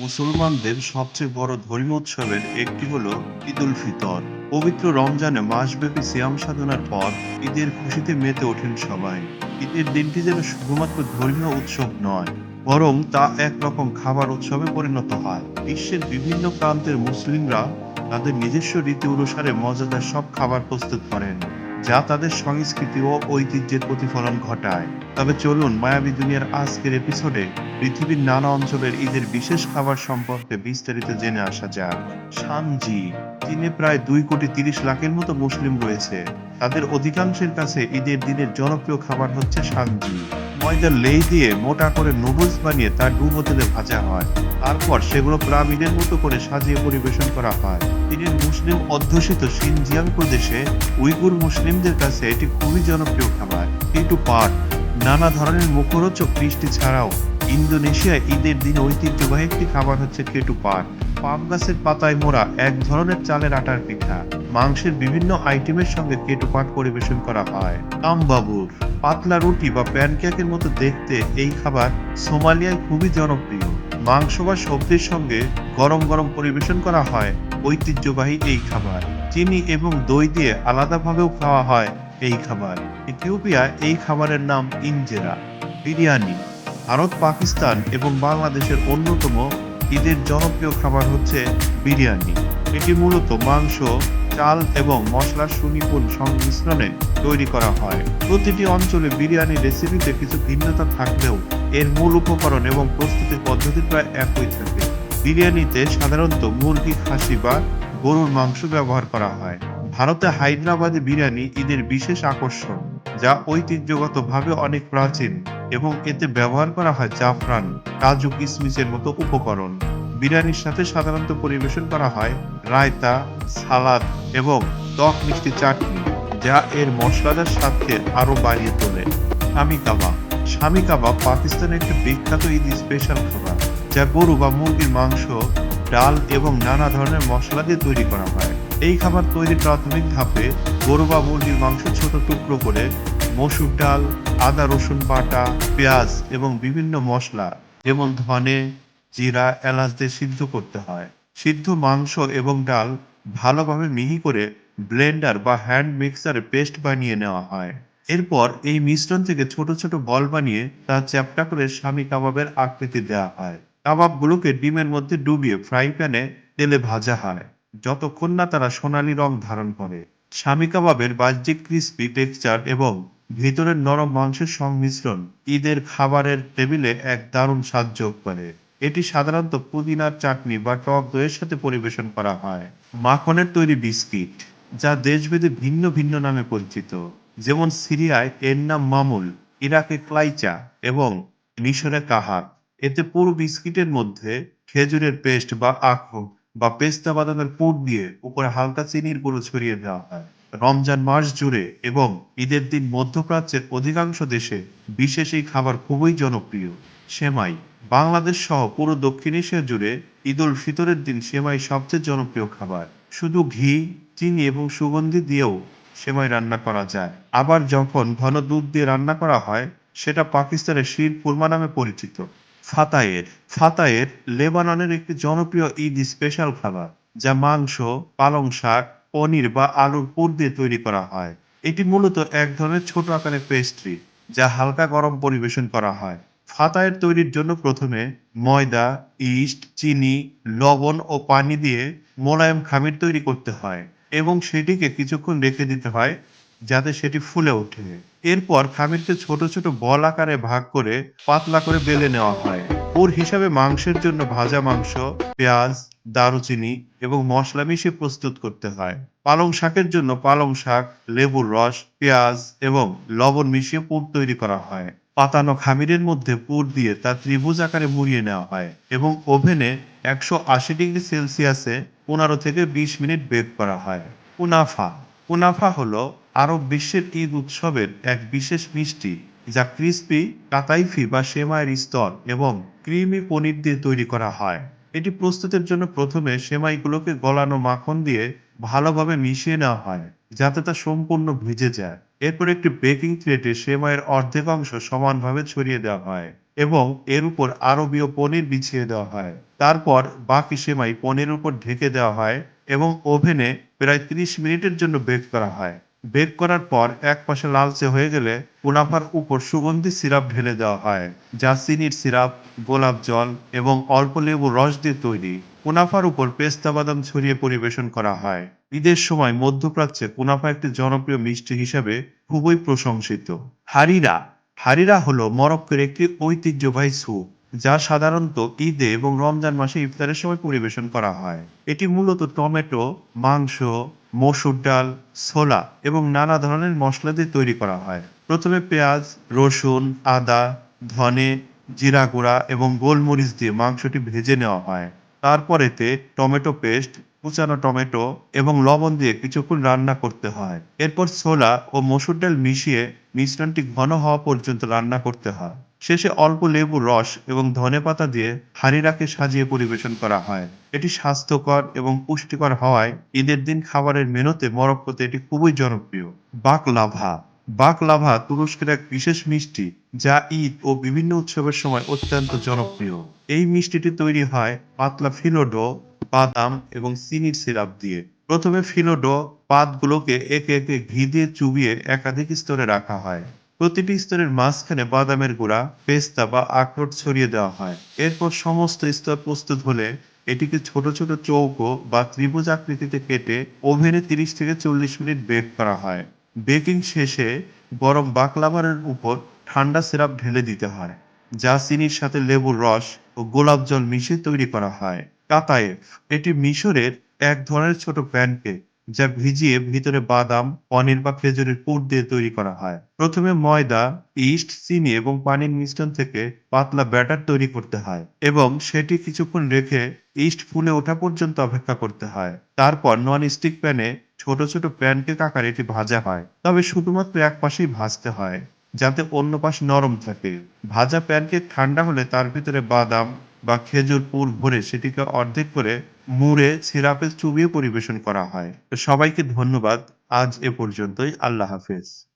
মুসলমানদের সবচেয়ে বড় ধর্মীয় উৎসবের একটি হল ঈদ উল ফিতর। পবিত্র রমজানে মাসব্যাপী সিয়াম সাধনার পর ঈদের খুশিতে মেতে ওঠেন সবাই। ঈদের দিনটি যেন শুধুমাত্র ধর্মীয় উৎসব নয়, বরং তা একরকম খাবার উৎসবে পরিণত হয়। বিশ্বের বিভিন্ন প্রান্তের মুসলিমরা তাদের নিজস্ব রীতি অনুসারে মজাদার সব খাবার প্রস্তুত করেন। যা তাদের সংস্কৃতি ও ঐতিহ্যের প্রতিফলন ঘটায়। তবে চলুন মায়াবী দুনিয়ার আজকের এপিসোডে পৃথিবীর নানা অঞ্চলের ঈদের বিশেষ খাবার সম্পর্কে বিস্তারিত জেনে আসা যাক। সানজি চীনে প্রায় দুই কোটি তিরিশ লাখের মতো মুসলিম রয়েছে, তাদের অধিকাংশের কাছে ঈদের দিনের জনপ্রিয় খাবার হচ্ছে সানজি ময়দার লেই দিয়ে মোটা করে নুডলস বানিয়ে তা ডুবো তেলে ভাজা হয়। তারপর সেগুলো পিরামিডের মতো করে সাজিয়ে পরিবেশন করা হয়। চীনের মুসলিম অধ্যুষিত সিনজিয়াং প্রদেশে উইগুর মুসলিমদের কাছে এটি খুবই জনপ্রিয় খাবার। কিন্তু পাট, নানা ধরনের মুখরোচক মিষ্টি ছাড়াও ইন্দোনেশিয়ায় ঈদের দিন ঐতিহ্যবাহী একটি খাবার হচ্ছে কেটু পাট। পাম গাছের পাতায় মোড়া এক ধরনের চালের আটার পিঠা। মাংসের বিভিন্ন আইটেমের সঙ্গে কেটু পাট পরিবেশন করা হয়। কামবাবুর পাতলা রুটি বা প্যানকেকের মতো দেখতে এই খাবার সোমালিয়ায় খুবই জনপ্রিয়। মাংস বা সবজির সঙ্গে গরম গরম পরিবেশন করা হয়। ঐতিহ্যবাহী এই খাবার। চিনি এবং দই দিয়ে আলাদাভাবেও খাওয়া হয় এই খাবার। ইথিওপিয়া এই খাবারের নাম ইঞ্জেরা বিরিয়ানি। ভারত, পাকিস্তান এবং বাংলাদেশের অন্যতম ঈদের জনপ্রিয় খাবার হচ্ছে বিরিয়ানি। এটি মূলত মাংস, চাল এবং মশলার সুনিপুণ সংমিশ্রণে তৈরি করা হয়। প্রতিটি অঞ্চলে বিরিয়ানি রেসিপিতে কিছু ভিন্নতা থাকলেও এর মূল উপকরণ এবং প্রস্তুতির পদ্ধতি প্রায় একই থাকে। বিরিয়ানিতে সাধারণত মুরগি, খাসি বা গরুর মাংস ব্যবহার করা হয়। ভারতে হায়দ্রাবাদে বিরিয়ানি ঈদের বিশেষ আকর্ষণ, যা ঐতিহ্যগতভাবে অনেক প্রাচীন এবং এতে ব্যবহার করা হয় জাফরান, কাজু কিশমিশের মতো উপকরণ। বিরিয়ানির সাথে সাধারণত পরিবেশন করা হয় রায়তা, সালাদ এবং টক মিষ্টি চাটনি, যা এর মশলাদার স্বাদকে আরও বাড়িয়ে তোলে। স্বামী কাবাব। স্বামী কাবাব পাকিস্তানের একটি বিখ্যাত ঈদ স্পেশাল খাবার, যা গরু বা মুরগির মাংস, ডাল এবং নানা ধরনের মশলা দিয়ে তৈরি করা হয়। এই খাবার তৈরির প্রাথমিক ধাপে গরু বা মুরগির মাংস ছোট টুকরো করে মসুর ডাল, আদা, রসুন বাটা, পেঁয়াজ এবং বিভিন্ন মশলা, যেমন ধনে, জিরা, এলাচ দিয়ে সিদ্ধ করতে হয়। সিদ্ধ মাংস এবং ডাল ভালোভাবে মিহি করে ব্লেন্ডার বা হ্যান্ড মিক্সারে পেস্ট বানিয়ে নেওয়া হয়। এরপর এই মিশ্রণ থেকে ছোট ছোট বল বানিয়ে তা চ্যাপটা করে স্বামী কাবাবের আকৃতি দেওয়া হয়। কাবাবগুলোকে ডিমের মধ্যে ডুবিয়ে ফ্রাই প্যানে তেলে ভাজা হয়। যতক্ষণ না তারা সোনালী রং ধারণ করে। স্বামী কাবাবের বাহ্যিক ক্রিস্পি টেক্সচার এবং ভিতরের নরম মাংসের সংমিশ্রণ ঈদের খাবারের টেবিলে এক দারুণ স্বাদ যোগ করে। এটি সাধারণত পুদিনার চাটনি বা টক দইয়ের সাথে পরিবেশন করা হয়। মাখনের তৈরি বিস্কিট, যা দেশভেদে ভিন্ন ভিন্ন নামে পরিচিত। যেমন সিরিয়ায় এর নাম মামুল, ইরাকে ক্লাইচা এবং মিশরে কাহার। এতে পুরো বিস্কিটের মধ্যে খেজুরের পেস্ট বা আখরোট বা পেস্তা বাদামের পুর দিয়ে উপরে হালকা চিনির গুঁড়ো ছড়িয়ে দেওয়া হয়। রমজান মাস জুড়ে এবং ঈদের দিন মধ্যপ্রাচ্যের অধিকাংশ দেশে বিশেষ এই খাবার খুবই জনপ্রিয়, সেমাই। বাংলাদেশ সহ পুরো দক্ষিণ এশিয়া জুড়ে ঈদ উল ফিতরের দিন সেমাই সবচেয়ে জনপ্রিয় খাবার। শুধু ঘি, চিনি এবং সুগন্ধি দিয়েও সেমাই রান্না করা যায়। আবার যখন ঘন দুধ দিয়ে রান্না করা হয়, সেটা পাকিস্তানের শির কুরমা নামে পরিচিত। ফাতায়ের। ফাতায়ের লেবাননের একটি জনপ্রিয় ঈদ স্পেশাল খাবার, যা মাংস, পালং শাক, পনির বা আলুর পুর দিয়ে তৈরি করা হয়। এটি মূলত এক ধরনের ছোট আকারের পেস্ট্রি যা হালকা গরম পরিবেশন করা হয়। ফাতায়ের তৈরির জন্য প্রথমে ময়দা, ইস্ট, চিনি, লবণ ও পানি দিয়ে মোলায়েম খামির তৈরি করতে হয়। এবং সেটিকে কিছুক্ষণ রেখে দিতে হয় যাতে সেটি ফুলে ওঠে। এরপর খামিরকে ছোট ছোট বল আকারে ভাগ করে পাতলা করে বেলে নেওয়া হয়। পুর হিসাবে মাংসের জন্য ভাজা মাংস, পেঁয়াজ, দারুচিনি এবং মশলা মিশিয়ে প্রস্তুত করতে হয়। পালং শাকের জন্য পালং শাক, লেবুর রস, পেঁয়াজ এবং লবণ মিশিয়ে পুর তৈরি করা হয়। পাতানো খামিরের মধ্যে পুর দিয়ে তা ত্রিভুজ আকারে মুড়িয়ে নেওয়া হয় এবং ওভেনে একশো আশি ডিগ্রি সেলসিয়াসে পনেরো থেকে বিশ মিনিট বেক করা হয়। কুনাফা কুনাফা হলো আরব বিশ্বের ঈদ উৎসবের এক বিশেষ মিষ্টি, যা ক্রিস্পি, কাতাইফি বা সেমাইয়ের স্তর এবং ক্রিমি পনির দিয়ে তৈরি করা হয়। এটি প্রস্তুতের জন্য প্রথমে সেমাইগুলোকে গলানো মাখন দিয়ে ভালোভাবে মিশিয়ে নেওয়া হয়, যাতে তা সম্পূর্ণ ভিজে যায়। এরপর একটি বেকিং প্লেটে সেমাইয়ের অর্ধেক অংশ সমানভাবে ছড়িয়ে দেওয়া হয় এবং এর উপর আরবীয় পনির বিছিয়ে দেওয়া হয়। তারপর বাকি সেমাই পনিরের উপর ঢেকে দেওয়া হয় এবং ওভেনে প্রায় 30 মিনিটের জন্য বেক করা হয়। বেক করার পর এক পাশে লালচে হয়ে গেলে কুনাফার উপর সুগন্ধি সিরাপ ঢেলে দেওয়া হয়, যা চিনির সিরাপ, গোলাপ জল এবং অল্প লেবু রস দিয়ে তৈরি। কুনাফার উপর পেস্তা বাদাম ছড়িয়ে পরিবেশন করা হয়। ঈদের সময় মধ্যপ্রাচ্যে কুনাফা একটি জনপ্রিয় মিষ্টি হিসাবে খুবই প্রশংসিত। হারিরা। হারিরা হলো মরক্কোর একটি ঐতিহ্যবাহী স্যুপ। যা সাধারণত ঈদে এবং রমজান মাসে ইফতারের সময় পরিবেশন করা হয়। এটি মূলত টমেটো, মাংস, মসুর ডাল, ছোলা এবং নানা ধরনের মশলা দিয়ে তৈরি করা হয়। প্রথমে পেঁয়াজ, রসুন, আদা, ধনে, জিরা গুঁড়া এবং গোলমরিচ দিয়ে মাংসটি ভেজে নেওয়া হয়। তারপর এতে টমেটো পেস্ট, কুচানো টমেটো এবং লবণ দিয়ে কিছুক্ষণ রান্না করতে হয়। এরপর ছোলা ও মসুর ডাল মিশিয়ে মিশ্রণটি ঘন হওয়া পর্যন্ত রান্না করতে হয়। শেষে অল্প লেবু রস এবং ধনেপাতা দিয়ে হাঁড়িরাকে সাজিয়ে পরিবেশন করা হয়। এটি স্বাস্থ্যকর এবং পুষ্টিকর হওয়ায় ঈদের দিন খাবারের মেনুতে মরক্কোতে এটি খুবই জনপ্রিয়। বাকলাভা। বাকলাভা তুরস্কের এক বিশেষ মিষ্টি যা ঈদ ও বিভিন্ন উৎসবের সময় অত্যন্ত জনপ্রিয়। এই মিষ্টিটি তৈরি হয় পাতলা ফিলোডো বাদাম এবং চিনির সিরাপ দিয়ে। প্রথমে ফিলোডো পাতগুলোকে একে একে ঘি দিয়ে চুবিয়ে একাধিক স্তরে রাখা হয়। প্রতিটি স্তরের মাঝখানে বাদামের গুঁড়া, পেস্তা বা আখরোট ছড়িয়ে দেওয়া হয়। এরপর সমস্ত স্তর প্রস্তুত হলে এটিকে ছোট ছোট চৌকো বা ত্রিভুজ আকৃতিতে কেটে ওভেনে তিরিশ থেকে চল্লিশ মিনিট বেক করা হয়। বেকিং শেষে গরম বাকলাভারের উপর ঠান্ডা সিরাপ ঢেলে দিতে হয়, যা চিনির সাথে লেবুর রস ও গোলাপ জল মিশিয়ে তৈরি করা হয়। কাতায়েফ, এটি মিশরের এক ধরনের ছোট প্যানকেক। যা ভিজিয়ে ভিতরে বাদাম, পনির বা খেজুরের পুর দিয়ে তৈরি করা হয়। প্রথমে ময়দা, ইস্ট, চিনি এবং পানির মিশ্রণ থেকে পাতলা ব্যাটার তৈরি করতে হয় এবং সেটি কিছুক্ষণ রেখে ইস্ট ফুলে ওঠা পর্যন্ত অপেক্ষা করতে হয়। তারপর নন স্টিক প্যানে ছোট ছোট প্যানকেক আকারে এটি ভাজা হয়। তবে শুধুমাত্র এক পাশেই ভাজতে হয়, যাতে অন্য পাশ নরম থাকে। ভাজা প্যানকেক ঠান্ডা হলে তার ভিতরে বাদাম বা খেজুর পুর ভরে সেটিকে অর্ধেক করে মুড়ে সিরাপে চুবিয়ে পরিবেশন করা হয়। সবাইকে ধন্যবাদ। আজ এ পর্যন্তই। আল্লাহ হাফেজ।